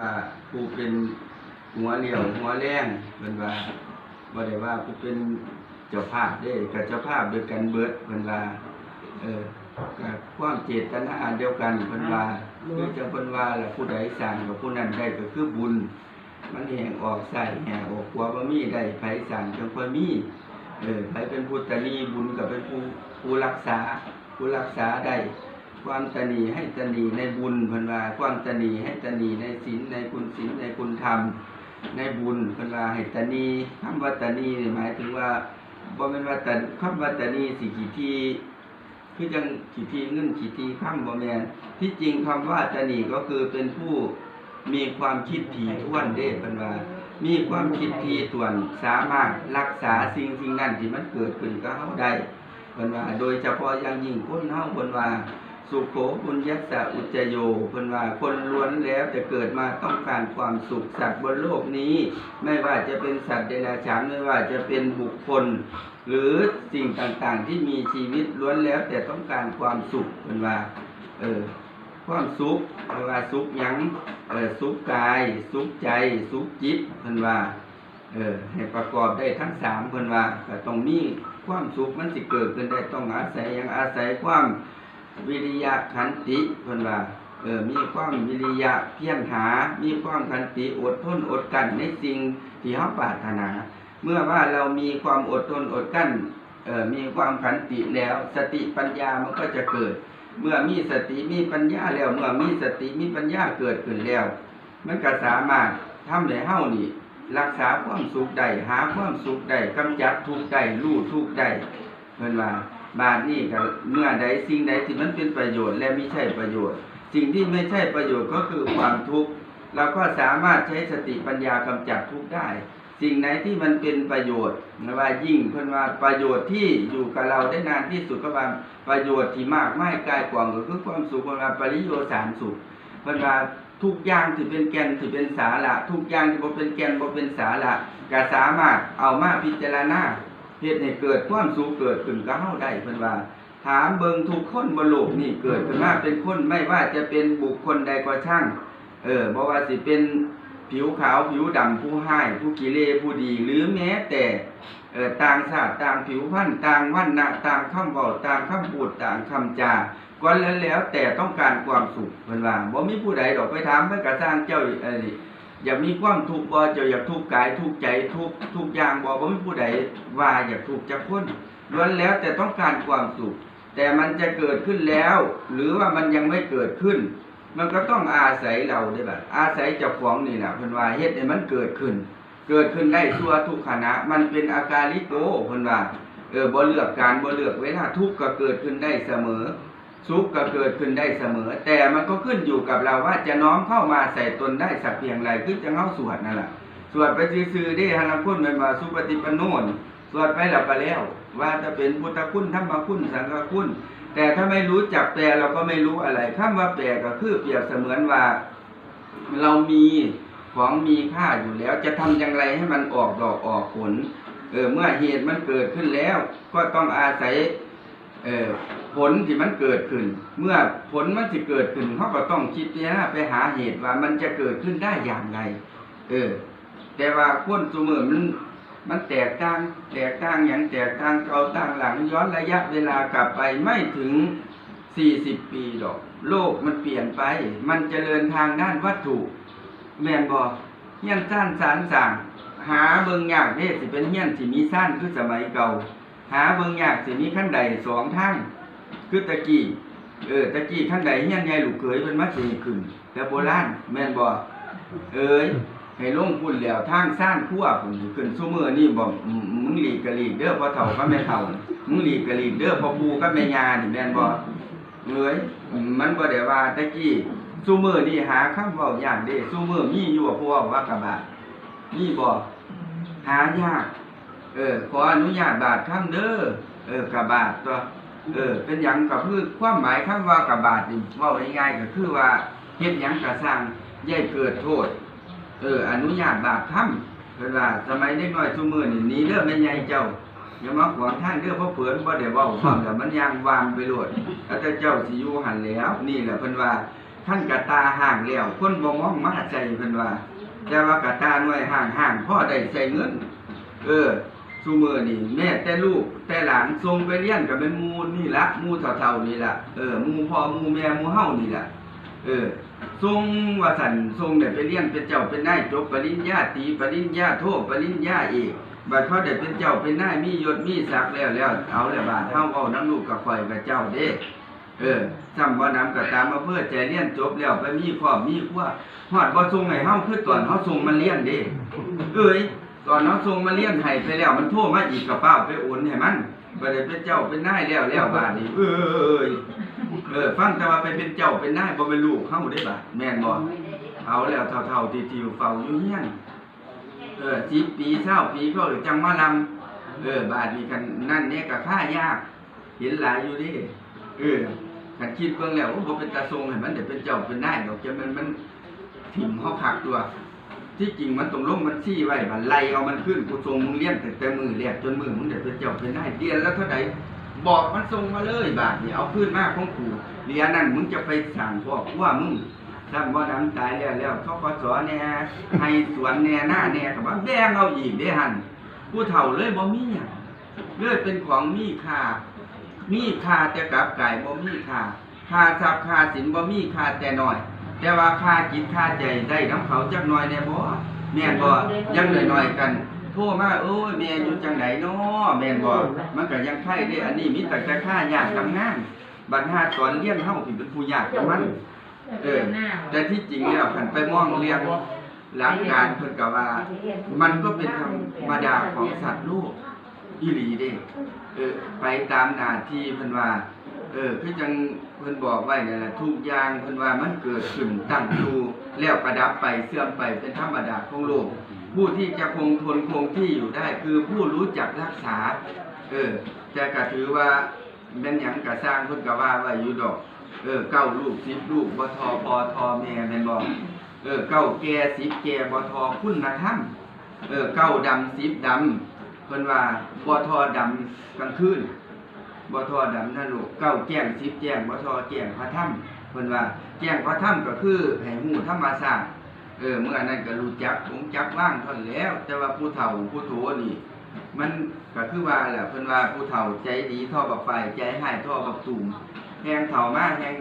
ว่าผู้เป็นหัวเหลี่ยวหัวแรงเพิ่นว่าบ่ได้ว่าผู้เป็นเจ้าภาพเด้กับเจ้าภาพด้วยกันเบิดเพิ่นว่าเออกับความเจตนาอันเดียวกันเพิ่นว่าคือจะเพิ่นว่าละผู้ใดสร้างกับผู้นั้นได้ก็คือบุญ มันแห่งออกใส่แห่งออกกลัวบ่มีได้ไผสร้างจังค่อมีเออไผเป็นผู้ตนีบุญก็เป็นผู้ผู้รักษาผู้รักษาได้ ความตนีให้ตนีในบุญพิ่นวาความตนีให้ตนีในศีลในคุณศีลในคุณธรรม ในบุญพิ่นวาให้ตนีคำว่าตนีหมายถึงว่าบ่แม่นว่าตนคำว่าตนีสิกี่ทีคือจังกี่ทีเงินกี่ทีคำบ่แมนที่จริงคำว่าตนีก็คือเป็นผู้มีความคิดถี่ถ้วนเด้พิ่นวามีความคิดถี่วนสามารถรักษาสิ่งสิ่งนั้นที่มันเกิดขึ้นกับเฮาได้เพิ่นว่า โดยเฉพาะอย่างยิ่งคนเฮาเพิ่นว่า สุโขปุญญัสสะอุจจโยเพิ่นว่าคนล้วนแล้วจะเกิดมาต้องการความสุขสัตว์บนโลกนี้ ไม่ว่าจะเป็นสัตว์เดรัจฉานไม่ว่าจะเป็นบุคคล หรือสิ่งต่างๆที่มีชีวิตล้วนแล้วแต่ต้องการความสุขเพิ่นว่า เออความสุขเพิ่นว่าสุขหยังเออสุขกาย สุขใจ สุขจิตเพิ่นว่าเออให้ประกอบได้ทั้งสามเพิ่นว่าก็ต้องมีความสุขมันสิเกิดขึ้นได้ต้องอาศัยอย่างอาศัยความ วิริยะขันติเพิ่นว่าเออมีความวิริยะเพียรหา มีความขันติอดทนอดกั้นในสิ่งที่เฮาปรารถนา เมื่อว่าเรามีความอดทนอดกั้นเออมีความขันติแล้ว สติปัญญามันก็จะเกิด เมื่อมีสติมีปัญญาแล้ว เมื่อมีสติมีปัญญาเกิดขึ้นแล้ว มันก็สามารถทำให้เฮานี่รักษาความสุขได้หาความสุขได้กำจัดทุกข์ได้รู้ทุกข์ได้เพิ่นว่า บาดนี้ก็เมื่อใดสิ่งใดที่มันเป็นประโยชน์และไม่ใช่ประโยชน์ สิ่งที่ไม่ใช่ประโยชน์ก็คือความทุกข์เราก็สามารถใช้สติปัญญากำจัดทุกข์ได้ สิ่งไหนที่มันเป็นประโยชน์ไม่ว่ายิ่งเพิ่นว่าประโยชน์ที่อยู่กับเราได้นานที่สุดก็ว่าประโยชน์ที่มากไม่กายกว่างก็คือความสุขเพิ่นว่าปริโยสารสุขเพิ่นว่าทุกอย่างที่เป็นแก่นที่เป็นสาระทุกอย่างที่บ่เป็นแก่นบ่เป็นสาระก็สามารถเอามาพิจารณา เฮ็ดให้เกิดความสุขเกิดขึ้นกับเฮาได้เพิ่นว่า ถามเบิงทุกคนบนโลกนี่เกิดขึ้นมาเป็นคนไม่ว่าจะเป็นบุคคลใดก็ช่าง เออบ่ว่าสิเป็นผิวขาวผิวดำผู้ให้ผู้กิเลผู้ดี หรือแม้แต่เอ่อต่างชาติต่างผิวพรรณต่างวรรณะต่างคำเว้าต่างคำพูดต่างคำจาก็แล้วแล้วแต่ต้องการความสุขเพิ่นว่าบ่มีผู้ใดดอกไปถามเพิ่นก็สร้างเจ้าเอ้ย อยากมีความทุกข์บ่เจ้าอยากทุกข์กายทุกข์ใจทุกทุกอย่างบ่บ่มีผู้ใดว่าอยากทุกข์จักคนล้วนแล้วแต่ต้องการความสุข แต่มันจะเกิดขึ้นแล้ว หรือว่ามันยังไม่เกิดขึ้น มันก็ต้องอาศัยเราได้แบบอาศัยเจ้าของนี่แหละเพิ่นว่าเฮ็ดให้มันเกิดขึ้น เกิดขึ้นได้ทั่วทุกขณะ มันเป็นอาการลิโกเพิ่นว่าเออบ่เลือกการบ่เลือกเวลาทุกข์ก็เกิดขึ้นได้เสมอ สุขก็เกิดขึ้นได้เสมอ แต่มันก็ขึ้นอยู่กับเราว่าจะน้อมเข้ามาใส่ตนได้สักเพียงไรคือจะเฮาสวดนั่นแหละสวดไปซื่อๆได้ฮานาคุณมันว่าสุปฏิปนโนนสวดไปแล้วก็แล้ว ว่าจะเป็นพุทธคุณธรรมคุณสังฆคุณ แต่ถ้าไม่รู้จักแปลเราก็ไม่รู้อะไรคำว่าแปลก็คือเปรียบเสมือนว่า เรามีของมีค่าอยู่แล้ว จะทำอย่างไรให้มันออกดอกออกผลเออเมื่อเหตุมันเกิดขึ้นแล้ว ก็ต้องอาศัยเออ ผลที่มันเกิดขึ้น เมื่อผลมันจะเกิดขึ้นเขาก็ต้องคิดพิจารณาไปหาเหตุว่ามันจะเกิดขึ้นได้อย่างไร เออ แต่ว่าคนสมือมันมันแตกต่าง แตกต่างอย่างแตกต่างเก่าต่างหลังย้อนระยะเวลากลับไปไม่ถึงสี่สิบปีดอก โลกมันเปลี่ยนไป มันเจริญทางด้านวัตถุ แมนบ่เฮี้ยนซ่านสารสั่งหาเบิ่งยากเด้สิเป็นเฮี้ยนที่มีซ่านคือสมัยเก่า หาเบิ่งยากสิมีขั้นใดสองทาง คือตะกี้เออตะกี้ขั้นใดเฮียนใหญ่ลูกเขยเพิ่นมาสิขึ้น แต่โบราณแม่นบ่เอ้ยให้ลงพุ่นแล้วทางซ่านคั่วพุ่นสิขึ้นซุมื้อนี่บอืมมึงหลีกกะหลีกเด้อพอเฒ่ากับแม่เฒ่ามึงหลีกกะหลีกเด้อพอปูกับแม่ยานี่แม่นบ่เอ้ยมันบ่ได้ว่าตะกี้ซุมื้อนี่หาคำเว้ายากเด้ซุมื้อมีอยู่บ่พวกว่ากะบะมีบ่หายาก เออขออนุญาตบาทคำเด้อเออกะบาทตัว เออ เป็นหยังก็คือความหมายคำว่ากะบาทนี่ว้าง่ายๆก็คือว่าเฮ็ดหยังก็สร้างย่าให้เกิดโทษ เออ อนุญาตบาปทำเพิ่นว่าสมัยเด็กน้อยซุมื้อนี่หนีเด้อแม่ใหญ่เจ้าอย่ามาขวางทางเด้อเพราะเผือนบ่ได้เว้าพร้อมแล้วมันย่างวางไปโลดแล้วแต่เจ้าสิอยู่หันแล้ว นี่แหละเพิ่นว่าท่านกะตาห่างแล้วคนบ่มองมาใจเพิ่นว่า แต่ว่ากะตาหน่วยห่างห่างพ่อได้ใช้เงิน เออ ซูเมือนี่แม่แต่ลูกแต่หลานส่งไปเรียนก็เป็นมูนี่ละมูเท่าๆนี่ละเออมูพ่อมูแม่มูเฮานี่ละเออส่งว่าสันส่งได้ไปเรียนเป็นเจ้าเป็นนายจบปริญญาตรีปริญญาโทปริญญาเอกบัดเขาได้เป็นเจ้าเป็นนายมียศมีศักดิ์แล้วแล้วเอาแล้วบาดเฮาเอาน้ำลูกกับข่อยกับเจ้าเด้เออซ้ำบ่น้ำก็ตามมาเพื่อใจเรียนจบแล้วไปมีครอบมีครัวฮอดบ่ส่งให้เฮาคือตอนเฮาส่งมันเรียนเด้ เอ้ย ตอนเฮาส่งมาเรียนให้ไปแล้ว มันโทรมาอีกกระเป๋าไปโอนให้มันบ่ได้เป็นเจ้าเป็นนายแล้วแล้วบาดนี้เอ้ยเออฟังแต่ว่าไปเป็นเจ้าเป็นนายบ่เป็นลูกเฮาได้บาดแม่นบ่เอาแล้วเท่าๆที่ๆเฝ้าอยู่เฮียนเออ10ปี20ปีก็จังมาลำเออบาดนี้กันนั่นเนี่ยก็ค่ายาก เห็นหลายอยู่ดิเออกันคิดเบิ่งแล้วโอ้บ่เป็นตาทรงให้มันได้เป็นเจ้าเป็นนายดอกจะมันมันถิ่มเฮาคักตัว ที่จริงมันต้องลงมันซี่ไว้บัดไล่เอามันขึ้นกูทรงมึงเลี้ยงแต่แต่มือแรกจนมือมึงได้เป็นเจ้าเป็นนายเรียนแล้วเท่าใดบอกมันส่งมาเลยบาทนี่เอาขึ้นมากของกูเรียนนั่นมึงจะไปสั่งพ่อว่ามึงถ้าบ่น้ำตายแล้วแล้วเขาก็สอนแหน่ให้สวนแหน่หน้าแหน่ก็ว่าแบ่งเอาอีกเด้หันผู้เฒ่าเลยบ่มีหยังเลยเป็นของมีค่า มีค่าแต่กับไก่บ่มีค่าค่าทรัพย์ค่าสินบ่มีค่าแต่น้อย แต่ว่าค่าจิตค่าใจได้น้ำเขาจักหน่อยแน่บ่แม่นบ่ยังหน้อยๆกันโทรมาโอ้ยแม่อยู่จังไดน้อแม่นบ่มันก็ยังไข่เด้อันนี้มีแต่แต่ค่ายากทำงานบัดหาสอนเรียนเฮาสิเป็นผู้ยากกับมันเออแต่ที่จริงแล้วคันไปมองเรียงหลักการเพิ่นก็ว่า มันก็เป็นธรรมดาของสัตว์โลกอีหลีเด้เออไปตามหน้าที่เพิ่นว่า เออคือจังเพิ่นบอกไว้นั่นแหละทุกอย่างเพิ่นว่ามันเกิดขึ้นตั้งอยู่แล้วประดับไปเสื่อมไปเป็นธรรมดาของโลก ผู้ที่จะคงทนคงที่อยู่ได้ คือผู้รู้จักรักษา เออแต่ก็ถือว่าแม่นหยังก็สร้างเพิ่นก็ว่าไว้อยู่ดอก เออเก้าลูกสิบลูกบ่ทอพอทอแม่แม่นบ่เออเก้าแก่สิบแก่บ่ทอคุณธรรมเออเก้าดำสิบดำเพิ่นว่าบ่ทอดำกลางคืน บ่ทอดำนั่นลูกเก้าแจ้งสิบแจ้งบ่ทอแจ้งพระธรรมเพิ่นว่า แจ้งพระธรรมก็คือให้ฮู้ธรรมชาติเออเมื่อนั้นก็รู้จักคงจักว่างเท่านั้นแล้ว แต่ว่าผู้เฒ่าผู้โถนี่ มันก็คือว่าแหละเพิ่นว่าผู้เฒ่าใจดีท่อบักไฟใจให้ท่อบักตูมแฮงเฒ่ามาแฮง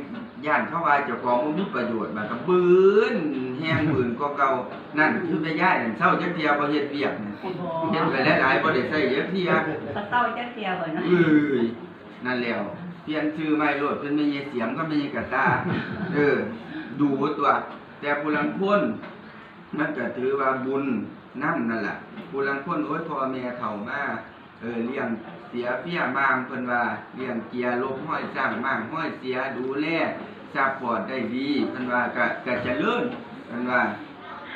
ย่านเข้าว่าเจ้าของบ่มีประโยชน์บัดก็บืนแฮงบืนกว่าเก่านั่นคือไปย้ายนั่นเซาจักเที่ยบ่เฮ็ดเวียกน่ะเฮ็ดไปหลายๆบ่ได้ใช้จักเที่ยก็เศร้าจักเทียบ่เนาะเอ้ย นั่นแล้วเปลี่ยนชื่อใหม่โลดเป็นแม่ยายเสียมก็แม่ยายกะตาเออ ดูตัว แต่ผู้ลังคนมันก็ถือว่าบุญนำนั่นล่ะผู้ลังคนโอ๊ยพ่อแม่เฒ่ามาเออเลี้ยงเสียเฟียมามเพิ่นว่าเลี้ยงเกียร์ลบห้อยสร้างมางห้อยเสียดูแลซัพพอร์ตได้ดีเพิ่นว่าก็ก็เจริญเพิ่นว่า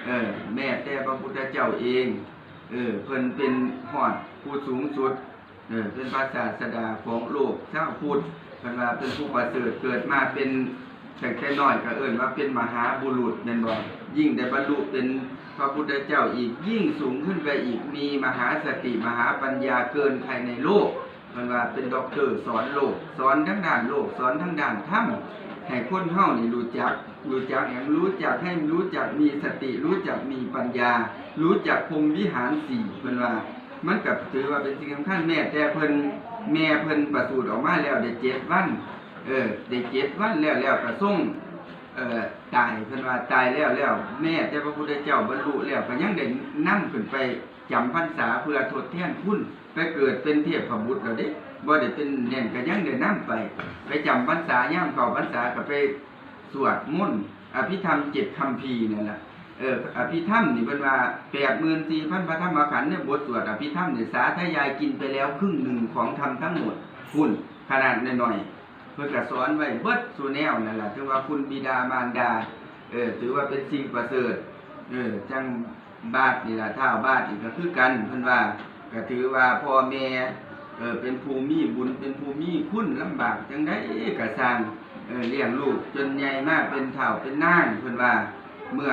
เออ แม่แต่พระพุทธเจ้าเอง เออเพิ่นเป็นฮอดผู้สูงสุด เออเป็นพระศาสดาของโลกชาพุทธเพิ่นว่าเป็นผู้ประเสริฐเกิดมาเป็นแต่แค่น้อยก็เอิ้นว่าเป็นมหาบุรุษแม่นบ่ยิ่งได้บรรลุเป็นพระพุทธเจ้าอีกยิ่งสูงขึ้นไปอีกมีมหาสติมหาปัญญาเกินใครในโลกเพิ่นว่าเป็นด็อกเตอร์สอนโลก สอนทั้งด้านโลก สอนทั้งด้านธรรมให้คนเฮานี่รู้จัก รู้จักหยังรู้จักให้รู้จักมีสติ รู้จักมีปัญญา รู้จักพรมวิหารสี่เพิ่นว่า มันกับถือว่าเป็นสิ่งสำคัญแม่แต่เพิ่นแม่เพิ่นประสูติออกมาแล้วได้เจ็ดวัน เออได้เจ็ดวันแล้วแล้วก็ส่งเอ่อตายเพิ่นว่าตายแล้วแล้วแม่แต่พระพุทธเจ้าบรรลุแล้วก็ยังได้นำขึ้นไปจำพรรษาเพื่อทดแทนคุณไปเกิดเป็นเทพบุตรแล้วเด้บ่ได้เป็นเน่นก็ยังได้นำไป ไปจำพรรษาย่ามเข้าพรรษาก็ไปสวดมนต์อภิธรรมเจ็ดคำพีนั่นแหละ เอออภิธรรมนี่เป็นว่าแปดหมื่นสี่พันพระธรรมขันธ์เนี่ยบทสวดอภิธรรมเนี่ยสาธยายกินไปแล้วครึ่งหนึ่งของธรรมทั้งหมดคุณขนาดน้อยๆเพื่อกระสอนไว้เบิดสูแนวนั่นแหละถือว่าคุณบิดามารดาเออถือว่าเป็นสิ่งประเสริฐเออจังบาทนี่ละเท่าบาทอีกก็คือกันเพิ่นว่าก็ถือว่าพ่อแม่เออเป็นภูมิบุญเป็นภูมิคุณลำบากจังได้กระสางเออเลี้ยงลูกจนใหญ่มากเป็นเฒ่าเป็นนางเพิ่นว่าเมื่อ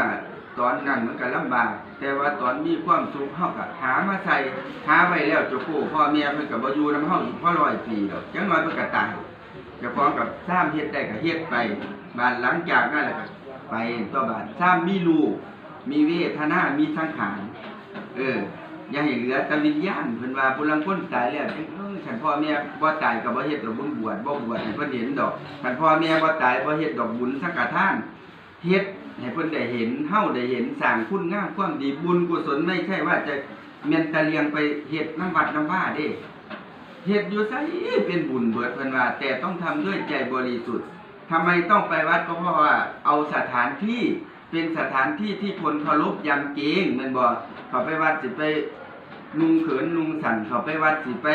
ตอนนั้นมันก็ลำบากแต่ว่าตอนมีความสุขเฮาก็หามาใส่หาไว้แล้วเจ้าปู่พ่อแม่เพิ่นก็บ่อยู่นำเฮาอีกพอร้อยปีดอกจังน้อยเพิ่นก็ตายเจ้าของกับสร้างเฮ็ดได้ก็เฮ็ดไปบานหลังจากนั้นแหละก็ไปตัวบานซ้ำมีลูกมีเวทนา มีสังขารเออ อย่าให้เหลือแต่วิญญาณเพิ่นว่าผู้ลังคนตายแล้วเอ้ยคันพ่อแม่บ่ตายก็บ่เฮ็ดดอกบุญบวชบ่บวชให้เพิ่นเห็นดอกคันพ่อแม่บ่ตายบ่เฮ็ดดอกบุญสังฆทาน เฮ็ดให้เพิ่นได้เห็นเฮาได้เห็นสร้างคุณงามความดีบุญกุศลไม่ใช่ว่าจะแม่นตะเลียงไปเฮ็ดน้ำวัดน้ำว่าเด้เฮ็ดอยู่ไสเป็นบุญเบิดเพิ่นว่า แต่ต้องทำด้วยใจบริสุทธิ์ทำไมต้องไปวัดก็เพราะว่าเอาสถานที่เป็นสถานที่ที่คนเคารพยำเกรงม่นบ่เขาไปวัดสิไปนุ่งเขินนุ่งสั่นเขาไปวัดสิไป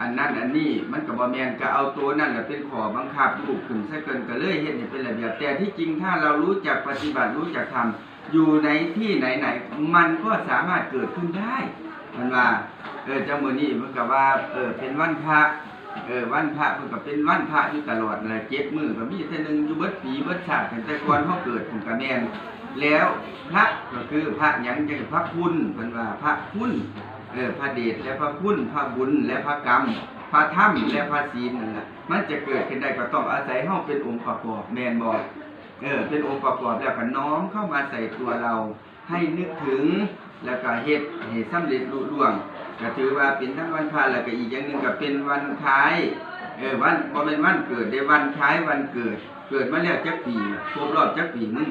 อันนั้นอันนี้มันก็บ่แมนก็เอาตัวนั่นแหละเป็นขอบังคับลูกขึ้นซะเกินก็เลยเฮ็ดให้เป็นระเบียบแต่ที่จริงถ้าเรารู้จักปฏิบัติรู้จักทำอยู่ในที่ไหนๆมันก็สามารถเกิดขึ้นได้มันว่าเออเจ้ามือนี้มันก็ว่าเออเป็นวันพระเออวันพระมันก็เป็นวันพระอยู่ตลอดแหละเจ็ดมือก็มีเท่านึงอยู่เบิดปีเบิดชาติตั้งแต่ก่อนเฮาเกิดผมก็แมนแล้วพระก็คือพระยังจังพระคุณเพิ่นว่าพระคุณ เออพระเดชและพระคุณพระบุญและพระกรรม พระธรรมและพระศีลนั่นแหละมันจะเกิดขึ้นได้ก็ต้องอาศัยเฮาเป็นองค์ประกอบแมนบอกเออเป็นองค์ประกอบแล้วก็น้อมเข้ามาใส่ตัวเรา ให้นึกถึงแล้วก็เฮ็ดให้สำเร็จลุล่วงก็ถือว่าเป็นทั้งวันพระแล้วก็อีกอย่างหนึ่งก็เป็นวันคล้ายเออวันบ่เป็นวันเกิดได้วันคล้ายวันเกิด เกิดมาแล้วจักปีครบรอบจักปีนึง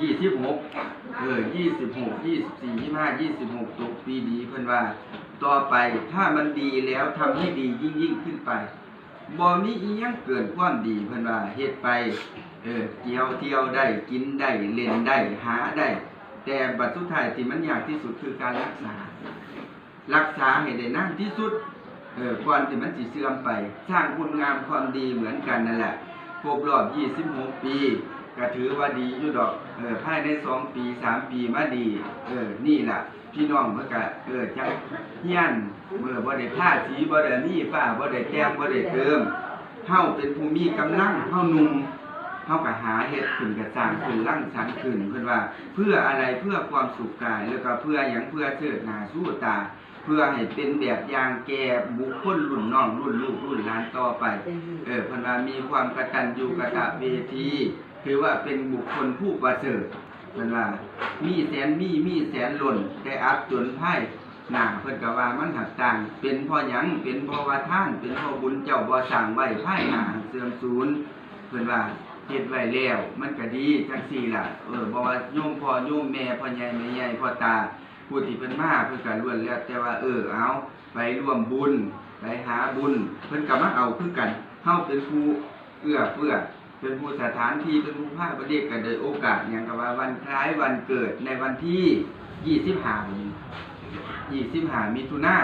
ยี่สิบหกเออยี่สิบหกยี่สิบสี่ยี่ห้ายี่สิบหกตกปีดีเพิ่อนว่า ต่อไปถ้ามันดีแล้วทำให้ดียิ่งยิ่งขึ้นไปบ่มีอียังเกินความดีเพิ่อนว่าเฮ็ดไป เออเที่ยวเที่ยวได้กินได้เล่นได้หาได้ แต่บัดสุดท้ายที่มันยากที่สุดคือการรักษา รักษาให้ได้นานที่สุดเออก่อนที่มันสิเสื่อมไป สร้างคุณงามความดีเหมือนกันนั่นแหละครบรอบ 26 ปี ก็ถือว่าดีอยู่ดอกเออภายในสองปีสามปีมาดี เออนี่แหละพี่น้องเมื่อกะเออจังเฮียนเมื่อบ่ได้ท่าสีบ่ได้มีฟ้าบ่ได้แต้มบ่ได้เติมเฮาเป็นผู้มีกำลังเฮาหนุ่มเฮาก็หาเฮ็ดขึ้นก็สร้างขึ้นร่างสรรค์ขึ้นเพิ่นว่า เพื่ออะไรเพื่อความสุขกาย แล้วก็เพื่อหยังเพื่อเชิดหน้าสู้ตาเพื่อให้เป็นแบบอย่างแก่บุคคลรุ่นน้องรุ่นลูกรุ่นหลานต่อไป เออเพนว่ามีความกตัญญูกตเวที ถือว่าเป็นบุคคลผู้ประเสริฐเพิ่นว่ามีแสนมีมีแสนหล่นแต่อับจนไพ่หนาเพิ่นก็ว่ามันหักต่าง เป็นพ่อหยังเป็นพ่อว่าท่าน เป็นพ่อบุญเจ้าบ่สร้างไว้ไพ่หนาเสื่อมสูญเพิ่นว่าเฮ็ดไว้แล้ว มันก็ดีจังซี่ล่ะเออบ่ว่าโยมพ่อโยมแม่พ่อใหญ่แม่ใหญ่พ่อตาผู้ที่เพิ่นมาเพิ่นก็ล้วนแล้ว แต่ว่าเออเอาไปร่วมบุญไปหาบุญ เพิ่นก็มาเอาคือกันเฮาเป็นผู้เอื้อเฟื้อ เป็นผู้สถานที่เป็นผู้ภาคประเดชกันโดยโอกาสอย่างกับว่าวันคล้ายวันเกิดในวันที่25นี้25มิถุนา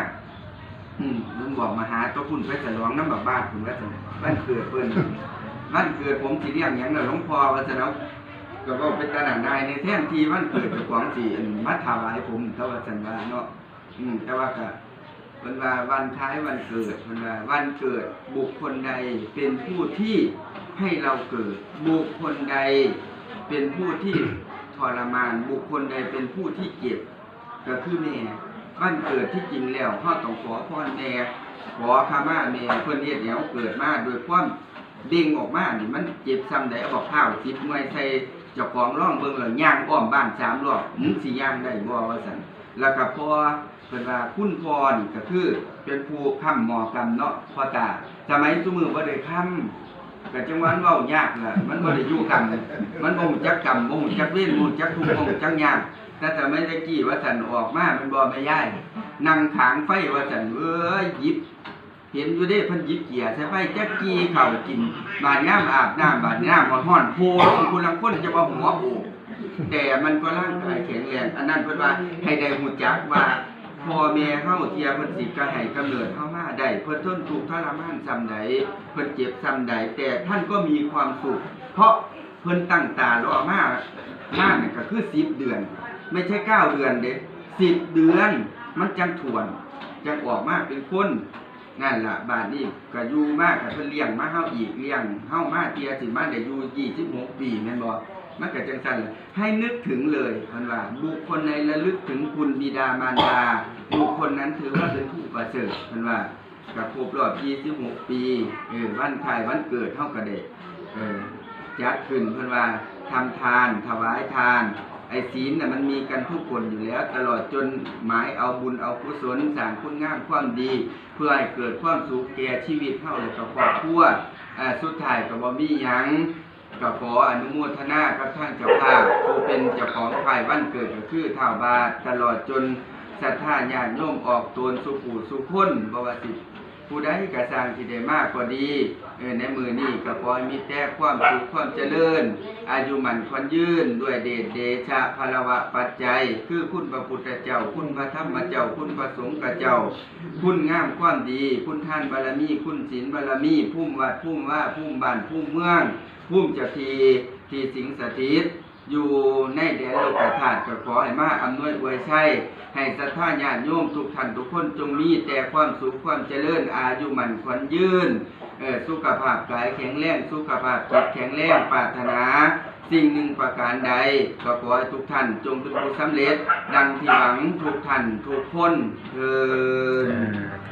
อืมลุงบอกมาหาตัวคุณไปฉลองน้ำบักบ้านคุณว่าซั่นวันเกิดเพิ่นวันเกิดผมสิเลี้ยงหยังน่ะหลวงพ่อว่าซั่นเอาก็บอกเป็นตาหนังนายในแท่นที่วันเกิดเจ้าของสีมาถวายผมเท่าว่าสันว่าเนาะอืมแต่ว่าก็ เป็นว่าวันท้ายวันเกิดเป็นว่าวันเกิดบุคคลใดเป็นผู้ที่ให้เราเกิด บุคคลใดเป็นผู้ที่ทรมาน บุคคลใดเป็นผู้ที่เจ็บก็คือแม่วันเกิดที่จริงแล้วพ่อต้องขอพ่อแม่ขอขมาแม่เพื่อนเฮ็ดแนวเกิดมาโดยความเด้งออกมานี่มันเจ็บซ้ำใดเอาบอกข้าวสิบหน่วยใส่เจ้าของร่องเบิ่งแล้วย่างอ้อมบ้านสามรอบมึงสิย่างได้บ่ว่าซั่นแล้วก็พอ เพิ่นว่าคุณพ่นี่ก็คือเป็นผู้ค้ำหมอกรรมเนาะพ่อตาสมัยซุมือบ่ได้ค้ำก็จังหวะมันเว้ายากล่ะมันบ่ได้อยู่กรรมมันบ่ฮู้จักกรรมบ่ฮู้จักเวรบ่ฮู้จักทุกข์บ่ฮู้จักยากแต่สมัยตะกี้ว่าซั่นออกมามันบ่แม่ยายนั่งขางไฟว่าซั่นเอ้ยหยิบเห็นอยู่เด้เพิ่นหยิบเกียร์ใส่ไฟจักกี้เข้ากินบาดน้ำอาบน้ำบาดน้ำร้อนๆโพลงคุณลังคนจะว่าหัวโอกแต่มันก็ร่างกายแข็งแรงอันนั้นเพิ่นว่าให้ได้หูจักว่า พ่อแม่เฮาเทียเพิ่นสิก็ให้กำเนิดเฮามาได้เพิ่นทนทุกข์ทรมานซำใดเพิ่นเจ็บซำใดแต่ท่านก็มีความสุข เพราะเพิ่นตั้งตารอมามาเนี่ยก็คือ10เดือน ไม่ใช่9เดือนเด้10เดือน มันจังทวน จังออกมาเป็นคนนั่นละบาดนี้ก็อยู่มากกับเพิ่นเลี้ยงมาเฮาอีกเลี้ยงเฮามาเตียสิมาได้อยู่26ปีแม่นบ่ มันก็จังซั่นแหละให้นึกถึงเลยพิ่นว่า บุคคลในระลึกถึงคุณบิดามารดา บุคคลนั้นถือว่าเป็นผู้ประเสริฐเพิ่นว่าก็ครบรอบ26 ปีเออวันคล้ายวันเกิดเฮาก็ได้เออจัดขึ้นเพื่อนว่าทำทานถวายทาน ไอ้ศีลน่ะมันมีกันทุกคนอยู่แล้ว ตลอดจนหมายเอาบุญเอากุศลสร้างคุณงามความดี เพื่อให้เกิดความสุขแก่ชีวิตเฮาและก็ครอบครัวอ่าสุดท้ายก็บ่มีหยัง ก็ขออนุโมทนากับท่านเจ้าภาพผู้เป็นเจ้าของฝ่ายวันเกิดก็คือท่าวบาทตลอดจนศรัทธาญาติโยมออกตนสุขูสุขคนบว่าสิ ผู้ใดกระสร้างที่ได้มากก็ดีเออในมือนี้ก็ขอให้มีแต่ความสุขความเจริญ อายุมันควันยืนด้วยเดชเดชะพลวะปัจจัย คือคุณพระพุทธเจ้า คุณพระธรรมเจ้า คุณพระสงฆ์เจ้า คุณงามความดี คุณท่านบารมี คุณศีลบารมีพุ่มวัดพุ่มว่าพุ่มบ้านพุ่มเมืองพุ่มจ้าทีที่สิงสถิตอยู่ในแดนโลกธาตุก็ขอให้มาอำนวยอวยชัย ให้ศรัทธาญาติโยมทุกท่านทุกคนจงมีแต่ความสุขความเจริญอายุมันขวัญยืนสุขภาพกายแข็งแรงสุขภาพจิตแข็งแรงปรารถนา สิ่งหนึ่งประการใด ก็ขอให้ทุกท่านจงเป็นผู้สำเร็จ ดังที่หวังทุกท่านทุกคนเถิด